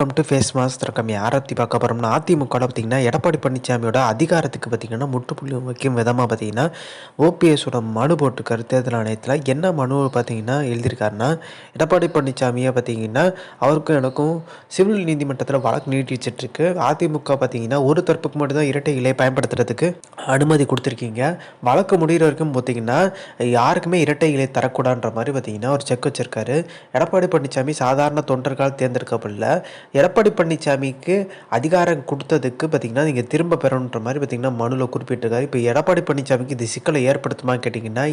Welcome to face master கம்மி ஆரத்தி பார்க்க போகிறோம்னா அதிமுகவில் பார்த்தீங்கன்னா எடப்பாடி பழனிசாமியோட அதிகாரத்துக்கு பார்த்தீங்கன்னா முற்றுப்புள்ளி வைக்கும் விதமாக பார்த்தீங்கன்னா ஓபிஎஸோட மனு போட்டுக்கார் தேர்தல் ஆணையத்தில். என்ன மனு பார்த்தீங்கன்னா எழுதியிருக்காருன்னா எடப்பாடி பழனிசாமியை பார்த்தீங்கன்னா அவருக்கும் எனக்கும் சிவில் நீதிமன்றத்தில் வழக்கு நீட்டிச்சிட்ருக்கு அதிமுக பார்த்தீங்கன்னா ஒரு தரப்புக்கு மட்டும்தான் இரட்டை இலை பயன்படுத்துறதுக்கு அனுமதி கொடுத்துருக்கீங்க. வழக்கு முடிகிற வரைக்கும் பார்த்தீங்கன்னா யாருக்குமே இரட்டை இலை தரக்கூடாதுன்ற மாதிரி பார்த்தீங்கன்னா ஒரு செக் வச்சிருக்காரு. எடப்பாடி பழனிசாமி சாதாரண தொண்டர்களால் தேர்ந்தெடுக்கப்படல. எடப்பாடி பழனிசாமிக்கு அதிகாரம் கொடுத்ததுக்கு பார்த்தீங்கன்னா நீங்கள் திரும்ப பெறணுன்ற மாதிரி பார்த்தீங்கன்னா மனுவில் குறிப்பிட்டிருக்காரு. இப்போ எடப்பாடி பழனிசாமிக்கு இது சிக்கலை ஏற்படுத்துமா கேட்டிங்கன்னா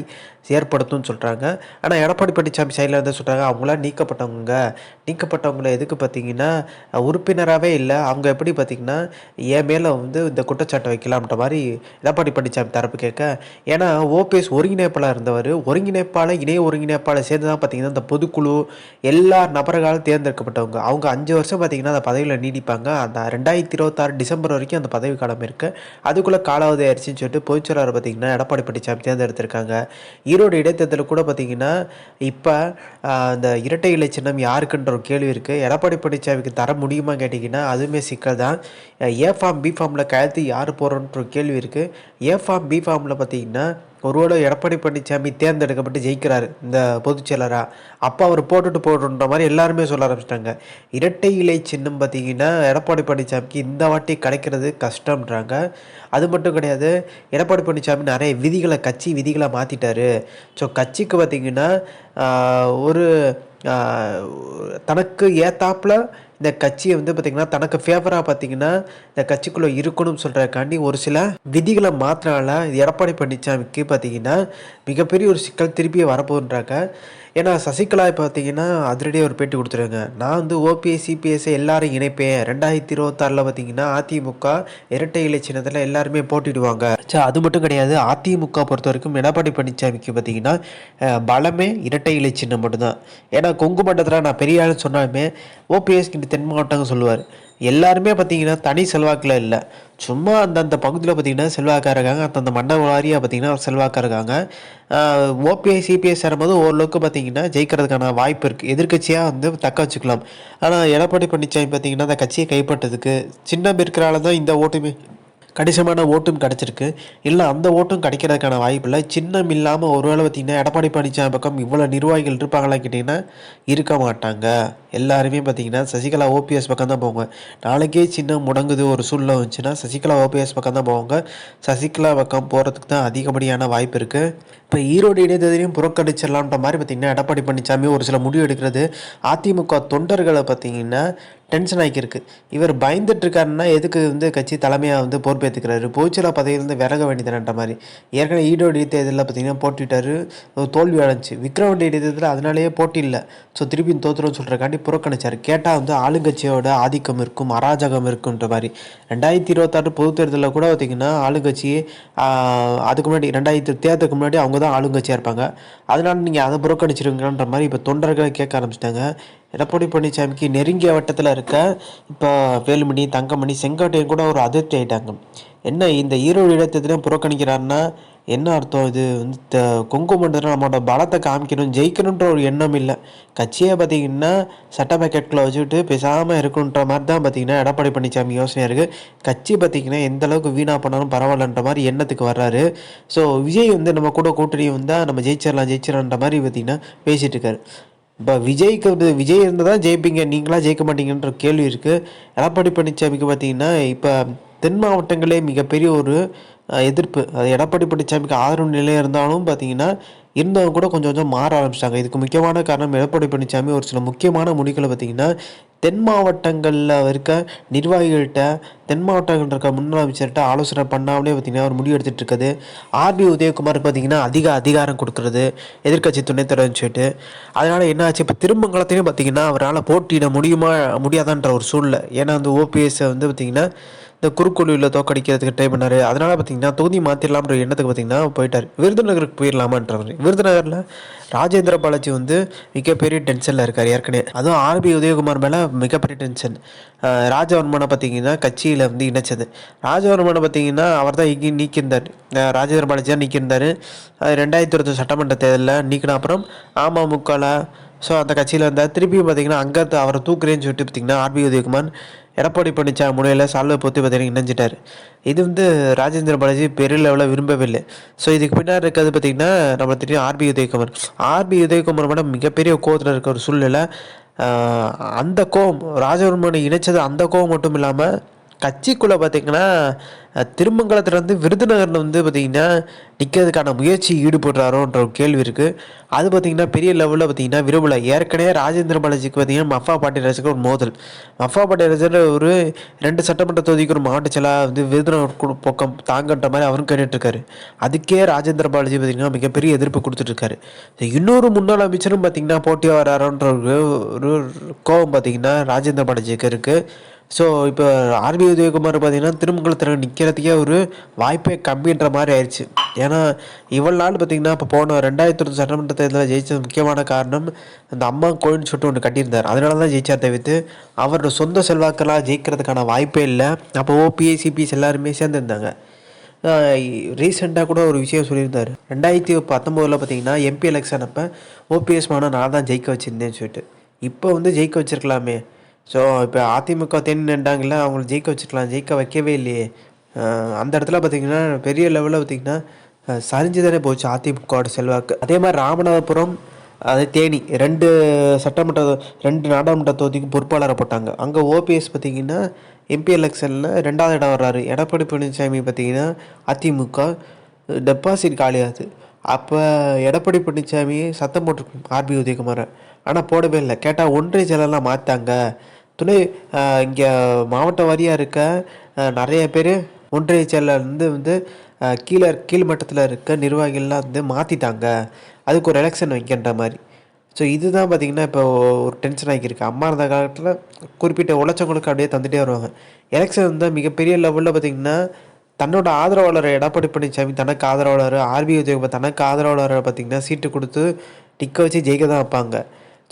ஏற்படுத்தும்னு சொல்கிறாங்க ஆனால் எடப்பாடி பழனிசாமி சைடில் வந்து சொல்கிறாங்க அவங்களாம் நீக்கப்பட்டவங்க. நீக்கப்பட்டவங்கள எதுக்கு பார்த்தீங்கன்னா உறுப்பினராகவே இல்லை. அவங்க எப்படி பார்த்தீங்கன்னா என் மேலே வந்து இந்த குற்றச்சாட்டை வைக்கலாம்ன்ற மாதிரி எடப்பாடி பழனிசாமி தரப்பு கேட்க ஏன்னா ஓபிஎஸ் ஒருங்கிணைப்பாளர் இருந்தவர் ஒருங்கிணைப்பாளர் இணைய ஒருங்கிணைப்பாளர் சேர்ந்து தான் பார்த்தீங்கன்னா இந்த பொதுக்குழு எல்லா நபர்களால் தேர்ந்தெடுக்கப்பட்டவங்க. அவங்க அஞ்சு வருஷம் பார்த்தீங்கன்னா அந்த பதவியில் நீடிப்பாங்க. அந்த ரெண்டாயிரத்தி இருபத்தாறு டிசம்பர் வரைக்கும் அந்த பதவி காலம் இருக்குது அதுக்குள்ளே காலாவதி ஆயிடுச்சுன்னு சொல்லிட்டு பொதுச்செயலாளர் பார்த்தீங்கன்னா எடப்பாடி பழனிசாமி தேர்ந்தெடுத்திருக்காங்க. ஈரோடு இடைத்தேர்தலில் கூட பார்த்தீங்கன்னா இப்போ அந்த இரட்டை இலை சின்னம் யாருக்குன்ற ஒரு கேள்வி இருக்குது எடப்பாடி பழனிசாமிக்கு தர முடியுமா கேட்டிங்கன்னா அதுவுமே சிக்கல் தான். ஏ ஃபார்ம் பி ஃபார்மில் கழுத்து யார் போகிறோன்ற ஒரு கேள்வி இருக்குது ஏ ஃபார்ம் பி ஃபார்மில் பார்த்தீங்கன்னா ஒருவேளை எடப்பாடி பழனிசாமி தேர்ந்தெடுக்கப்பட்டு ஜெயிக்கிறார் இந்த பொதுச் செயலராக அப்போ அவர் போட்டுட்டு போடுன்ற மாதிரி எல்லாருமே சொல்ல ஆரம்பிச்சிட்டாங்க. இரட்டை இலை சின்னம் பார்த்தீங்கன்னா எடப்பாடி பழனிசாமிக்கு இந்த வாட்டி கிடைக்கிறது கஷ்டம்ன்றாங்க. அது மட்டும் கிடையாது எடப்பாடி பழனிசாமி நிறைய விதிகளை கட்சி விதிகளை மாற்றிட்டாரு ஸோ கட்சிக்கு பார்த்தீங்கன்னா ஒரு தனக்கு ஏத்தாப்பில் இந்த கட்சியை வந்து பார்த்திங்கன்னா தனக்கு ஃபேவராக பார்த்திங்கன்னா இந்த கட்சிக்குள்ளே இருக்கணும்னு சொல்கிறக்காண்டி ஒரு சில விதிகளை மாற்றினால எடப்பாடி பழனிசாமிக்கு பார்த்திங்கன்னா மிகப்பெரிய ஒரு சிக்கல் திருப்பி வரப்போகுன்றாங்க. ஏன்னா சசிகலா பார்த்தீங்கன்னா அதிரடியாக ஒரு பேட்டி கொடுத்துருங்க நான் வந்து ஓபிஎஸ் சிபிஎஸ்ஐ எல்லாரும் இணைப்பேன். ரெண்டாயிரத்தி இருபத்தாறில் பார்த்தீங்கன்னா அதிமுக இரட்டை இலை சின்னத்தில் எல்லாருமே போட்டிடுவாங்க. சரி அது மட்டும் கிடையாது. அதிமுக பொறுத்த வரைக்கும் எடப்பாடி பழனிசாமிக்கு பார்த்தீங்கன்னா பலமே இரட்டை இலை சின்னம் மட்டும்தான். ஏன்னா கொங்கு மண்டலத்தில் நான் பெரிய சொன்னாலுமே சொன்னாலுமே ஓபிஎஸ் தென் மாவட்டங்கள் சொல்லுவார். எல்லாருமே பார்த்தீங்கன்னா தனி செல்வாக்கில் இல்லை. சும்மா அந்தந்த பகுதியில் பார்த்தீங்கன்னா செல்வாக்காக இருக்காங்க. அந்தந்த மண்டல வாரியாக பார்த்தீங்கன்னா செல்வாக்காக இருக்காங்க. ஓபிஐ சிபிஎஸ் சேரும்போது ஓரளவுக்கு பார்த்தீங்கன்னா ஜெயிக்கிறதுக்கான வாய்ப்பு இருக்குது எதிர்கட்சியாக வந்து தக்க வச்சுக்கலாம். ஆனால் எடப்பாடி பழனிசாமி பார்த்தீங்கன்னா அந்த கட்சியை கைப்பற்றதுக்கு சின்ன இருக்கிறால தான் இந்த ஓட்டுமே கணிசமான ஓட்டும் கிடச்சிருக்கு. இல்லை அந்த ஓட்டும் கிடைக்கிறதுக்கான வாய்ப்பு இல்லை. சின்னம் இல்லாமல் ஒருவேளை பார்த்திங்கன்னா எடப்பாடி பழனிசாமி பக்கம் இவ்வளோ நிர்வாகிகள் இருப்பாங்களா கேட்டிங்கன்னா இருக்க மாட்டாங்க. எல்லாருமே பார்த்திங்கன்னா சசிகலா ஓபிஎஸ் பக்கம் தான் போவாங்க. நாளைக்கே சின்னம் முடங்குது ஒரு சூழ்நிலை வந்துச்சுன்னா சசிகலா ஓபிஎஸ் பக்கம் தான் போவாங்க. சசிகலா பக்கம் போகிறதுக்கு தான் அதிகப்படியான வாய்ப்பு இருக்குது இப்போ ஈரோடு இடைத்தேர்தலையும் புறக்கணிச்சிடலான்ற மாதிரி பார்த்திங்கன்னா எடப்பாடி பழனிசாமி ஒரு சில முடிவு எடுக்கிறது. அதிமுக தொண்டர்களை பார்த்திங்கன்னா டென்ஷன் ஆகியிருக்கு இவர் பயந்துட்டுருக்காருன்னா எதுக்கு வந்து கட்சி தலைமையாக வந்து பொறுப்பேற்றுக்கிறாரு பொதுச்சலா பதவியிலிருந்து விலக வேண்டியதுன்ற மாதிரி. ஏற்கனவே ஈரோடு தேர்தலில் பார்த்தீங்கன்னா போட்டிட்டாரு தோல்வி அடைஞ்சு. விக்ரவண்டி இடைத்தேர்தலில் அதனாலேயே போட்டி இல்லை. ஸோ திருப்பி தோத்துறோம்னு சொல்கிறக்காண்டி புறக்கணிச்சார். கேட்டால் வந்து ஆளுங்கட்சியோட ஆதிக்கம் இருக்கும் அராஜகம் இருக்குன்ற மாதிரி. ரெண்டாயிரத்தி இருபத்தாறு பொது தேர்தலில் கூட பார்த்திங்கன்னா ஆளுங்கட்சி அதுக்கு முன்னாடி ரெண்டாயிரத்தி தேர்தலுக்கு முன்னாடி அவங்க தான் ஆளுங்கட்சியாக இருப்பாங்க. அதனால் நீங்கள் அதை புறக்கணிச்சிருங்கன்ற மாதிரி இப்போ தொண்டர்களை கேட்க ஆரம்பிச்சிட்டாங்க. எடப்பாடி பழனிசாமிக்கு நெருங்கிய வட்டத்தில் இருக்க இப்போ வேலுமணி தங்கமணி செங்கோட்டையன் கூட ஒரு அதிர்ச்சி ஆகிட்டாங்க என்ன இந்த ஈரோடு இடத்துலையும் புறக்கணிக்கிறாருன்னா என்ன அர்த்தம் இது? வந்து கொங்கு மண்டலம் நம்மளோட பலத்தை காமிக்கணும் ஜெயிக்கணுன்ற ஒரு எண்ணம் இல்லை. கட்சியை பார்த்தீங்கன்னா சட்ட பேக்கெட்டில் வச்சுட்டு பேசாமல் இருக்கணுன்ற மாதிரி தான் பார்த்தீங்கன்னா எடப்பாடி பழனிசாமி யோசனையாக இருக்குது கட்சி பார்த்தீங்கன்னா எந்த அளவுக்கு வீணாக பண்ணாலும் பரவாயில்லன்ற மாதிரி எண்ணத்துக்கு வர்றாரு. ஸோ விஜய் வந்து நம்ம கூட கூட்டணி வந்தால் நம்ம ஜெயிச்சிடலாம் ஜெயிச்சிடலான்ற மாதிரி பார்த்தீங்கன்னா பேசிகிட்டு இருக்காரு. இப்போ விஜய்க்கு வந்து விஜய் இருந்தால் தான் ஜெயிப்பீங்க. நீங்களாம் ஜெயிக்க மாட்டீங்கன்ற கேள்வி இருக்குது எடப்பாடி பழனிசாமிக்கு பார்த்தீங்கன்னா இப்போ தென் மாவட்டங்களே மிகப்பெரிய ஒரு எதிர்ப்பு. அது எடப்பாடி பழனிசாமிக்கு ஆதரவு நிலையாக இருந்தாலும் பார்த்தீங்கன்னா இருந்தவங்க கூட கொஞ்சம் கொஞ்சம் மாற ஆரம்பிச்சிட்டாங்க. இதுக்கு முக்கியமான காரணம் எடப்பாடி பழனிசாமி. ஒரு சில முக்கியமான முடிகளை பார்த்திங்கன்னா தென் மாவட்டங்களில் இருக்க நிர்வாகிகள்கிட்ட தென் மாவட்டங்கள் இருக்க முன்னாள் அமைச்சர்கிட்ட ஆலோசனை பண்ணாமலே பார்த்திங்கன்னா ஒரு முடிவு எடுத்துகிட்டு இருக்குது ஆர்பி உதயகுமார் பார்த்திங்கன்னா அதிக அதிகாரம் கொடுக்குறது எதிர்கட்சி துணைத் தலைவர்னு சொல்லிட்டு. அதனால் என்ன ஆச்சு இப்போ திருமங்கலத்தையும் பார்த்திங்கன்னா அவரால் போட்டியிட முடியுமா முடியாதான்ற ஒரு சூழ்நிலை. ஏன்னா அந்த ஓபிஎஸ்ஸை வந்து பார்த்திங்கன்னா இந்த குறுக்கோளியில் தோக்கடிக்கிறதுக்கு ட்ரை பண்ணார். அதனால் பார்த்தீங்கன்னா தொகுதி மாற்றிடலாம்ன்ற எண்ணத்துக்கு பார்த்தீங்கன்னா போயிட்டார். விருதுநகருக்கு போயிடலாமான்றவர் விருதுநகரில் ராஜேந்திர பாலாஜி வந்து மிகப்பெரிய டென்ஷனில் இருக்கார் ஏற்கனவே. அதுவும் ஆர்பி உதயகுமார் மேலே மிகப்பெரிய டென்ஷன் ராஜவர்மனை பார்த்தீங்கன்னா கட்சியில் வந்து இணைச்சது. ராஜவர்மனை பார்த்தீங்கன்னா அவர் தான் இங்கே நீக்கியிருந்தார். ராஜேந்திர பாலாஜி தான் நீக்கியிருந்தார் ரெண்டாயிரத்தி இருபத்தி சட்டமன்ற தேர்தலில் நீக்கின அப்புறம் அமமுகவில் ஸோ அந்த கட்சியில் இருந்தால் திருப்பியும் பார்த்தீங்கன்னா அங்கே அவரை தூக்குறேன்னு சொல்லிட்டு பார்த்தீங்கன்னா ஆர்பி உதயகுமார் எடப்பாடி பழனிசாமி முனையில் சால்வை பொத்தி பார்த்தீங்கன்னா இணைஞ்சிட்டார். இது வந்து ராஜேந்திர பாலாஜி பெரிய லெவலில் விரும்பவே இல்லை ஸோ இதுக்கு பின்னாடி இருக்கிறது பார்த்திங்கன்னா நம்ம தெரியும் RB Udhayakumar. RB Udhayakumar madam மிகப்பெரிய கோவத்தில் இருக்க ஒரு சூழ்நிலை. அந்த கோவம் ராஜவர்மனை இணைச்சது அந்த கோவம் மட்டும் இல்லாமல் கட்சிக்குள்ளே பார்த்தீங்கன்னா திருமங்கலத்துலேருந்து விருதுநகரில் வந்து பார்த்திங்கன்னா நிற்கிறதுக்கான முயற்சி ஈடுபடுறாரோன்ற ஒரு கேள்வி இருக்குது அது பார்த்தீங்கன்னா பெரிய லெவலில் பார்த்தீங்கன்னா விரும்பலை. ஏற்கனவே ராஜேந்திர பாலாஜிக்கு பார்த்தீங்கன்னா மஃபா பாட்டியராஜுக்கு ஒரு மோதல். மஃபா பாட்டியராஜர் ஒரு ரெண்டு சட்டமன்ற தொகுதிக்கு ஒரு மாவட்ட வந்து விருதுநகர் பக்கம் தாங்கன்ற மாதிரி அவரும் கேட்டுட்ருக்காரு. அதுக்கே ராஜேந்திர பாலாஜி பார்த்திங்கன்னா மிகப்பெரிய எதிர்ப்பு கொடுத்துட்ருக்காரு. இன்னொரு முன்னாள் அமைச்சரும் பார்த்திங்கன்னா போட்டியாக வராரோன்ற ஒரு கோபம் பார்த்தீங்கன்னா ராஜேந்திர பாலாஜிக்கு இருக்குது ஸோ இப்போ ஆர்பி உதயகுமார் பார்த்தீங்கன்னா திருமங்கலத்தில் நிற்கிறதுக்கே ஒரு வாய்ப்பே கம்மின்ற மாதிரி ஆயிடுச்சு ஏன்னா இவ்வளோ நாள் பார்த்தீங்கன்னா இப்போ போன ரெண்டாயிரத்தி ஒன்று சட்டமன்ற தேர்தலில் ஜெயிச்சது முக்கியமான காரணம் அந்த அம்மா கோயில்னு சொல்லிட்டு ஒன்று கட்டியிருந்தார். அதனால தான் ஜெயிச்சார் தவிர்த்து அவரோட சொந்த செல்வாக்கெல்லாம் ஜெயிக்கிறதுக்கான வாய்ப்பே இல்லை. அப்போ ஓபிஎஸ் சிபிஎஸ் எல்லாருமே சேர்ந்துருந்தாங்க. ரீசெண்டாக கூட ஒரு விஷயம் சொல்லியிருந்தார். ரெண்டாயிரத்தி பத்தொம்போதில் பார்த்தீங்கன்னா எம்பி எலெக்ஷன் அப்போ ஓபிஎஸ் மானா நான் தான் ஜெயிக்க வச்சுருந்தேன்னு சொல்லிட்டு. இப்போ வந்து ஜெயிக்க வச்சிருக்கலாமே. ஸோ இப்போ அதிமுக தேனி நின்றாங்கல்ல அவங்கள ஜெயிக்க வச்சுக்கலாம் ஜெயிக்க வைக்கவே இல்லையே. அந்த இடத்துல பார்த்தீங்கன்னா பெரிய லெவலில் பார்த்திங்கன்னா சரிஞ்சு தானே போச்சு அதிமுகவோட செல்வாக்கு. அதே மாதிரி ராமநாதபுரம் அது தேனி ரெண்டு சட்டமன்ற ரெண்டு நாடாளுமன்ற தொகுதிக்கு பொறுப்பாளரை போட்டாங்க. அங்கே ஓபிஎஸ் பார்த்திங்கன்னா எம்பி எலெக்ஷனில் ரெண்டாவது இடம் வர்றாரு. எடப்பாடி பழனிசாமி பார்த்திங்கன்னா அதிமுக டெபாசிட் காலியாகுது. அப்போ எடப்பாடி பழனிசாமி சத்தம் போட்டிருக்கும் ஆர்பி உதயகுமாரை. ஆனால் போடவே இல்லை. கேட்டால் ஒன்றிய செயலெல்லாம் மாற்றாங்க துணை இங்கே மாவட்ட வாரியாக இருக்க நிறைய பேர் ஒன்றிய செயலர் வந்து கீழே கீழ் கீழே கீழ்மட்டத்தில் இருக்க நிர்வாகிகள்லாம் வந்து மாற்றிட்டாங்க அதுக்கு ஒரு எலெக்ஷன் வைக்கின்ற மாதிரி. ஸோ இதுதான் பார்த்திங்கன்னா இப்போ ஒரு டென்ஷன் ஆகியிருக்கு. அம்மா இருந்த காலத்தில் குறிப்பிட்ட உழைச்சவங்களுக்கு அப்படியே தந்துகிட்டே வருவாங்க. எலெக்ஷன் வந்து மிகப்பெரிய லெவலில் பார்த்தீங்கன்னா தன்னோட ஆதரவாளர் எடப்பாடி பழனிசாமி தனக்கு ஆதரவாளர் ஆர்பி உதயகுமார் தனக்கு ஆதரவாளரை பார்த்தீங்கன்னா சீட்டு கொடுத்து நிற்க வச்சு ஜெயிக்க தான் வைப்பாங்க.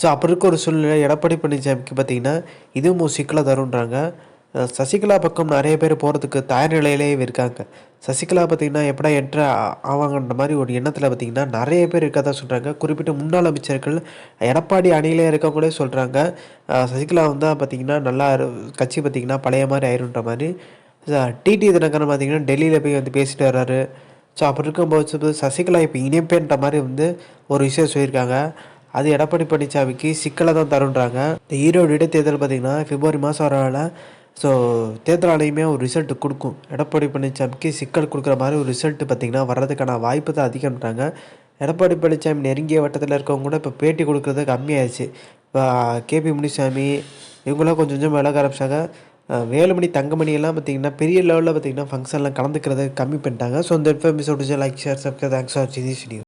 ஸோ அப்படி இருக்க ஒரு சூழ்நிலை எடப்பாடி பழனிசாமிக்கு பார்த்தீங்கன்னா இதுவும் ஒரு சிக்கலாக தருன்றாங்க சசிகலா பக்கம் நிறைய பேர் போகிறதுக்கு தயார் நிலையிலேயே இருக்காங்க. சசிகலா பார்த்தீங்கன்னா எப்படா என்ட்ரு ஆவாங்கன்ற மாதிரி ஒரு எண்ணத்தில் பார்த்தீங்கன்னா நிறைய பேர் இருக்கதா சொல்கிறாங்க குறிப்பிட்ட முன்னாள் அமைச்சர்கள் எடப்பாடி அணியிலே இருக்கவங்களே சொல்கிறாங்க சசிகலா வந்தால் பார்த்தீங்கன்னா நல்லா கட்சி பார்த்தீங்கன்னா பழைய மாதிரி ஆயிருன்ற மாதிரி. டிடி தினகரன் பார்த்திங்கன்னா டெல்லியில் போய் வந்து பேசிட்டு வர்றாரு. ஸோ அப்படி இருக்கும்போது சசிகலா இப்போ இணைப்பேன்ற மாதிரி வந்து ஒரு விஷயம் சொல்லியிருக்காங்க. அது எடப்பாடி பழனிசாமிக்கு சிக்கலை தான் தருன்றாங்க. இந்த ஈரோடு இடைத்தேர்தல் பார்த்தீங்கன்னா பிப்ரவரி மாதம் வரனால ஸோ தேர்தல் ஆணையமே ஒரு ரிசல்ட் கொடுக்கும். எடப்பாடி பழனிசாமிக்கு சிக்கல் கொடுக்குற மாதிரி ஒரு ரிசல்ட் பார்த்தீங்கன்னா வர்றதுக்கான வாய்ப்பு தான் அதிகம்ன்றாங்க. எடப்பாடி பழனிசாமி நெருங்கிய வட்டத்தில் இருக்கவங்க கூட இப்போ பேட்டி கொடுக்குறது கம்மியாயிடுச்சு. இப்போ கேபி முனிசாமி இவங்களாம் கொஞ்சம் கொஞ்சம் விலக ஆரம்பிச்சாங்க. வேலுமணி தங்கமணி எல்லாம் பார்த்தீங்கன்னா பெரிய லெவலில் பார்த்தீங்கன்னா ஃபங்க்ஷன்லாம் கலந்துக்கிறத கம்மி பண்ணிட்டாங்க. ஸோ இந்த information like share subscribe thanks for GT studio